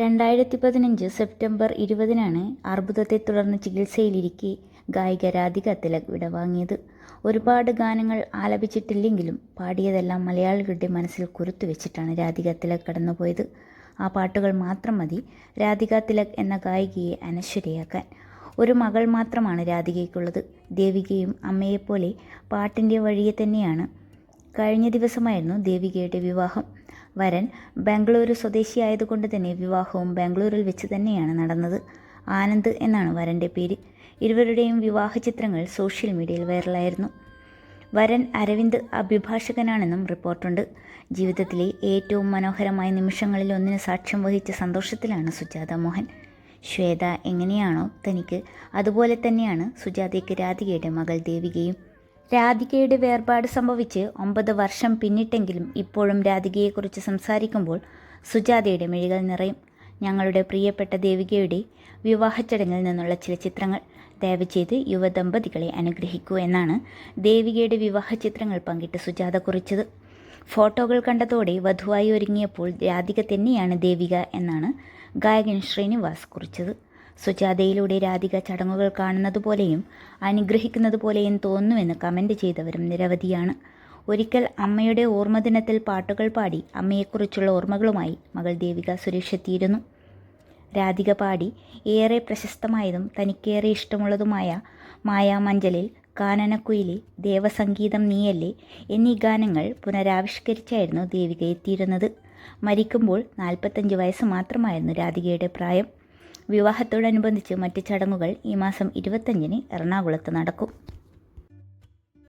രണ്ടായിരത്തി പതിനഞ്ച് സെപ്റ്റംബർ ഇരുപതിനാണ് അർബുദത്തെ തുടർന്ന് ചികിത്സയിലിരിക്കെ ഗായിക രാധിക തിലക് വിടവാങ്ങിയത്. ഒരുപാട് ഗാനങ്ങൾ ആലപിച്ചിട്ടില്ലെങ്കിലും പാടിയതെല്ലാം മലയാളികളുടെ മനസ്സിൽ കുരുത്തു വെച്ചിട്ടാണ് രാധിക തിലക് കടന്നുപോയത്. ആ പാട്ടുകൾ മാത്രം മതി രാധിക തിലക് എന്ന ഗായികയെ അനശ്വരയാക്കാൻ. ഒരു മകൾ മാത്രമാണ് രാധികയ്ക്കുള്ളത്. ദേവികയും അമ്മയെപ്പോലെ പാട്ടിന്റെ വഴിയെ തന്നെയാണ്. കഴിഞ്ഞ ദിവസമായിരുന്നു ദേവികയുടെ വിവാഹം. വരൻ ബാംഗ്ലൂരു സ്വദേശിയായതുകൊണ്ട് തന്നെ വിവാഹവും ബാംഗ്ലൂരിൽ വെച്ച് തന്നെയാണ് നടന്നത്. ആനന്ദ് എന്നാണ് വരന്റെ പേര്. ഇരുവരുടെയും വിവാഹ ചിത്രങ്ങൾ സോഷ്യൽ മീഡിയയിൽ വൈറലായിരുന്നു. വരൻ അരവിന്ദ് അഭിഭാഷകനാണെന്നും റിപ്പോർട്ടുണ്ട്. ജീവിതത്തിലെ ഏറ്റവും മനോഹരമായ നിമിഷങ്ങളിൽ ഒന്നിന് സാക്ഷ്യം വഹിച്ച സന്തോഷത്തിലാണ് സുജാത മോഹൻ. ശ്വേത എങ്ങനെയാണോ തനിക്ക് അതുപോലെ തന്നെയാണ് സുജാതയ്ക്ക് രാധികയുടെ മകൾ ദേവികയും രാധികയുടെ വേർപാട് സംഭവിച്ച് ഒമ്പത് വർഷം പിന്നിട്ടെങ്കിലും ഇപ്പോഴും രാധികയെക്കുറിച്ച് സംസാരിക്കുമ്പോൾ സുജാതയുടെ മിഴികൾ നിറയും. ഞങ്ങളുടെ പ്രിയപ്പെട്ട ദേവികയുടെ വിവാഹ ചടങ്ങിൽ നിന്നുള്ള ചില ചിത്രങ്ങൾ ദയവ് ചെയ്ത് യുവദമ്പതികളെ അനുഗ്രഹിക്കൂ എന്നാണ് ദേവികയുടെ വിവാഹ ചിത്രങ്ങൾ പങ്കിട്ട് സുജാത കുറിച്ചത്. ഫോട്ടോകൾ കണ്ടതോടെ വധുവായി ഒരുങ്ങിയപ്പോൾ രാധിക തന്നെയാണ് ദേവിക എന്നാണ് ഗായകൻ ശ്രീനിവാസ് കുറിച്ചത്. സുജാതയിലൂടെ രാധിക ചടങ്ങുകൾ കാണുന്നത് പോലെയും അനുഗ്രഹിക്കുന്നത് പോലെയും തോന്നുമെന്ന് കമന്റ് ചെയ്തവരും നിരവധിയാണ്. ഒരിക്കൽ അമ്മയുടെ ഓർമ്മദിനത്തിൽ പാട്ടുകൾ പാടി അമ്മയെക്കുറിച്ചുള്ള ഓർമ്മകളുമായി മകൾ ദേവിക സുരക്ഷെത്തിയിരുന്നു രാധിക പാടി ഏറെ പ്രശസ്തമായതും തനിക്കേറെ ഇഷ്ടമുള്ളതുമായ മായാമഞ്ചലിൽ കാനനക്കുയിലെ ദേവസംഗീതം നീയല്ലേ എന്നീ ഗാനങ്ങൾ പുനരാവിഷ്കരിച്ചായിരുന്നു ദേവിക എത്തിയിരുന്നത്. മരിക്കുമ്പോൾ നാൽപ്പത്തഞ്ച് വയസ്സ് മാത്രമായിരുന്നു രാധികയുടെ പ്രായം. വിവാഹത്തോടനുബന്ധിച്ച് മറ്റ് ചടങ്ങുകൾ ഈ മാസം ഇരുപത്തഞ്ചിന് എറണാകുളത്ത് നടക്കും.